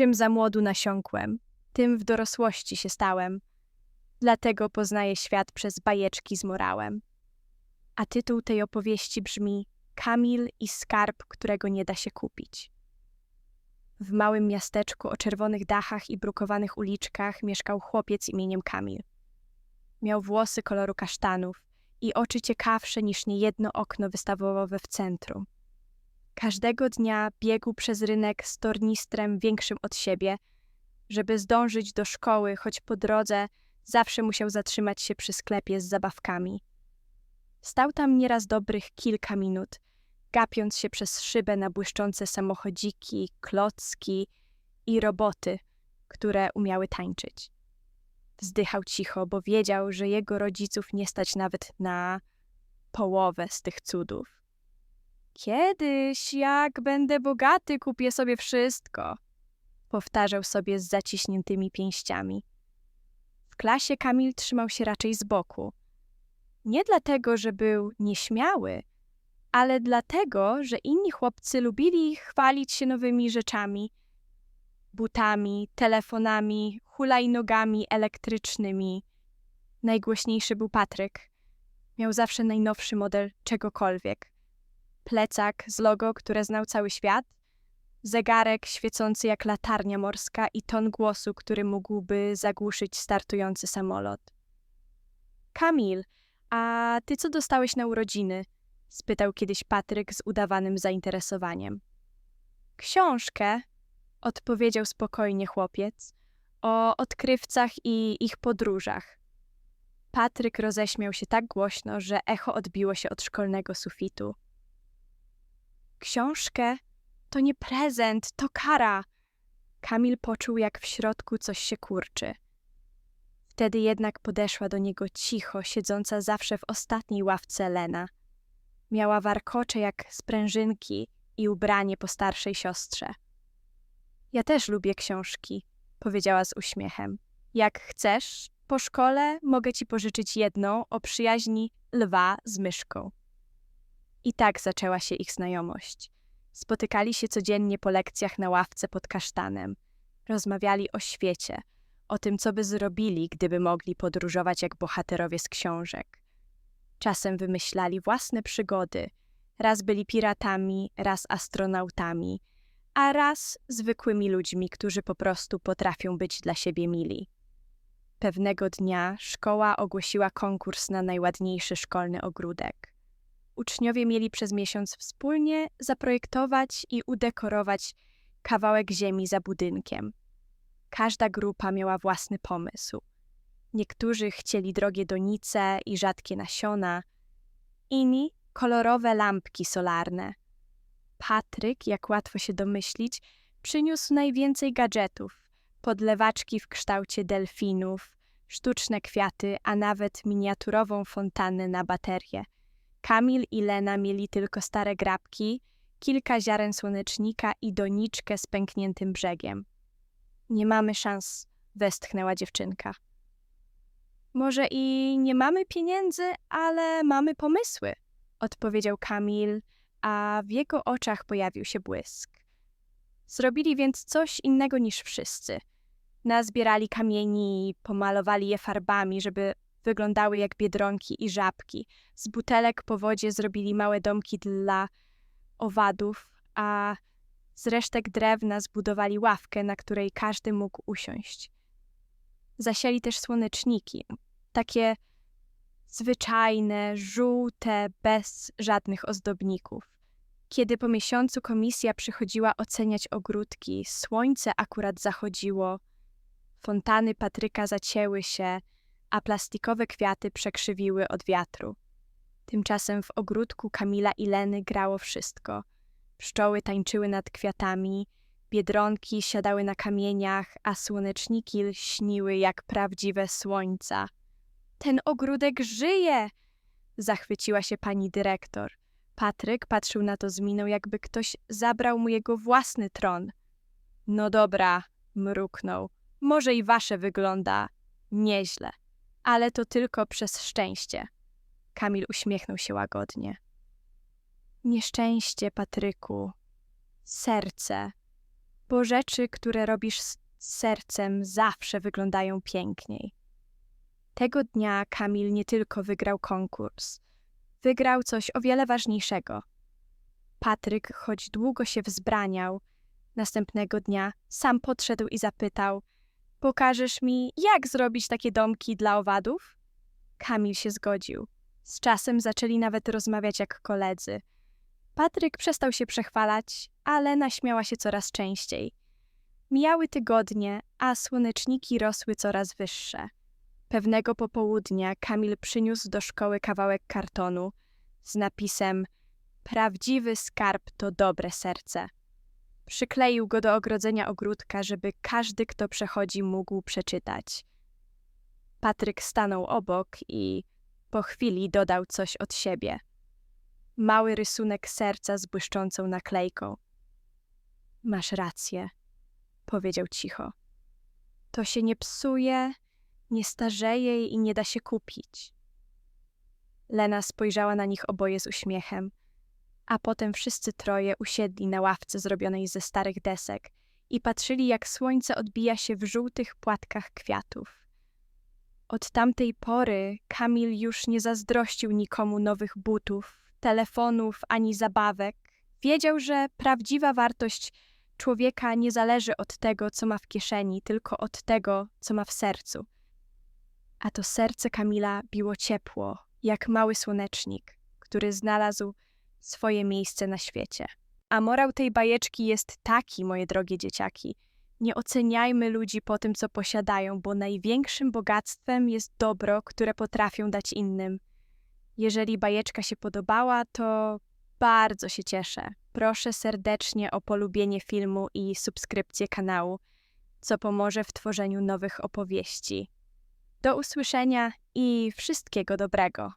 Czym za młodu nasiąkłem, tym w dorosłości się stałem. Dlatego poznaję świat przez bajeczki z morałem. A tytuł tej opowieści brzmi Kamil i skarb, którego nie da się kupić. W małym miasteczku o czerwonych dachach i brukowanych uliczkach mieszkał chłopiec imieniem Kamil. Miał włosy koloru kasztanów i oczy ciekawsze niż niejedno okno wystawowe w centrum. Każdego dnia biegł przez rynek z tornistrem większym od siebie, żeby zdążyć do szkoły, choć po drodze zawsze musiał zatrzymać się przy sklepie z zabawkami. Stał tam nieraz dobrych kilka minut, gapiąc się przez szybę na błyszczące samochodziki, klocki i roboty, które umiały tańczyć. Wzdychał cicho, bo wiedział, że jego rodziców nie stać nawet na połowę z tych cudów. Kiedyś, jak będę bogaty, kupię sobie wszystko, powtarzał sobie z zaciśniętymi pięściami. W klasie Kamil trzymał się raczej z boku. Nie dlatego, że był nieśmiały, ale dlatego, że inni chłopcy lubili chwalić się nowymi rzeczami butami, telefonami, hulajnogami elektrycznymi. Najgłośniejszy był Patryk. Miał zawsze najnowszy model czegokolwiek. Plecak z logo, które znał cały świat, zegarek świecący jak latarnia morska i ton głosu, który mógłby zagłuszyć startujący samolot. Kamil, a ty co dostałeś na urodziny? spytał kiedyś Patryk z udawanym zainteresowaniem. Książkę, odpowiedział spokojnie chłopiec, o odkrywcach i ich podróżach. Patryk roześmiał się tak głośno, że echo odbiło się od szkolnego sufitu. Książkę? To nie prezent, to kara! Kamil poczuł, jak w środku coś się kurczy. Wtedy jednak podeszła do niego cicho, siedząca zawsze w ostatniej ławce Lena. Miała warkocze jak sprężynki i ubranie po starszej siostrze. Ja też lubię książki, powiedziała z uśmiechem. Jak chcesz, po szkole mogę ci pożyczyć jedną o przyjaźni lwa z myszką. I tak zaczęła się ich znajomość. Spotykali się codziennie po lekcjach na ławce pod kasztanem. Rozmawiali o świecie, o tym, co by zrobili, gdyby mogli podróżować jak bohaterowie z książek. Czasem wymyślali własne przygody. Raz byli piratami, raz astronautami, a raz zwykłymi ludźmi, którzy po prostu potrafią być dla siebie mili. Pewnego dnia szkoła ogłosiła konkurs na najładniejszy szkolny ogródek. Uczniowie mieli przez miesiąc wspólnie zaprojektować i udekorować kawałek ziemi za budynkiem. Każda grupa miała własny pomysł. Niektórzy chcieli drogie donice i rzadkie nasiona, inni kolorowe lampki solarne. Patryk, jak łatwo się domyślić, przyniósł najwięcej gadżetów: podlewaczki w kształcie delfinów, sztuczne kwiaty, a nawet miniaturową fontannę na baterię. Kamil i Lena mieli tylko stare grabki, kilka ziaren słonecznika i doniczkę z pękniętym brzegiem. Nie mamy szans, westchnęła dziewczynka. Może i nie mamy pieniędzy, ale mamy pomysły, odpowiedział Kamil, a w jego oczach pojawił się błysk. Zrobili więc coś innego niż wszyscy. Nazbierali kamieni pomalowali je farbami, żeby wyglądały jak biedronki i żabki. Z butelek po wodzie zrobili małe domki dla owadów, a z resztek drewna zbudowali ławkę, na której każdy mógł usiąść. Zasiali też słoneczniki, takie zwyczajne, żółte, bez żadnych ozdobników. Kiedy po miesiącu komisja przychodziła oceniać ogródki, słońce akurat zachodziło, fontany Patryka zacięły się, a plastikowe kwiaty przekrzywiły od wiatru. Tymczasem w ogródku Kamila i Leny grało wszystko. Pszczoły tańczyły nad kwiatami, biedronki siadały na kamieniach, a słoneczniki lśniły jak prawdziwe słońca. Ten ogródek żyje! Zachwyciła się pani dyrektor. Patryk patrzył na to z miną, jakby ktoś zabrał mu jego własny tron. No dobra, mruknął. Może i wasze wygląda nieźle, ale to tylko przez szczęście. Kamil uśmiechnął się łagodnie. Nieszczęście, Patryku. Serce. bo rzeczy, które robisz z sercem, zawsze wyglądają piękniej. Tego dnia Kamil nie tylko wygrał konkurs, wygrał coś o wiele ważniejszego. Patryk, choć długo się wzbraniał, następnego dnia sam podszedł i zapytał: Pokażesz mi, jak zrobić takie domki dla owadów? Kamil się zgodził. Z czasem zaczęli nawet rozmawiać jak koledzy. Patryk przestał się przechwalać, a Lena śmiała się coraz częściej. Mijały tygodnie, a słoneczniki rosły coraz wyższe. Pewnego popołudnia Kamil przyniósł do szkoły kawałek kartonu z napisem Prawdziwy skarb to dobre serce. Przykleił go do ogrodzenia ogródka, żeby każdy, kto przechodzi, mógł przeczytać. Patryk stanął obok i po chwili dodał coś od siebie. Mały rysunek serca z błyszczącą naklejką. Masz rację, powiedział cicho. To się nie psuje, nie starzeje i nie da się kupić. Lena spojrzała na nich oboje z uśmiechem, a potem wszyscy troje usiedli na ławce zrobionej ze starych desek i patrzyli, jak słońce odbija się w żółtych płatkach kwiatów. Od tamtej pory Kamil już nie zazdrościł nikomu nowych butów, telefonów ani zabawek. Wiedział, że prawdziwa wartość człowieka nie zależy od tego, co ma w kieszeni, tylko od tego, co ma w sercu. A to serce Kamila biło ciepło, jak mały słonecznik, który znalazł swoje miejsce na świecie. A morał tej bajeczki jest taki, moje drogie dzieciaki. Nie oceniajmy ludzi po tym, co posiadają, bo największym bogactwem jest dobro, które potrafią dać innym. Jeżeli bajeczka się podobała, to bardzo się cieszę. Proszę serdecznie o polubienie filmu i subskrypcję kanału, co pomoże w tworzeniu nowych opowieści. Do usłyszenia i wszystkiego dobrego.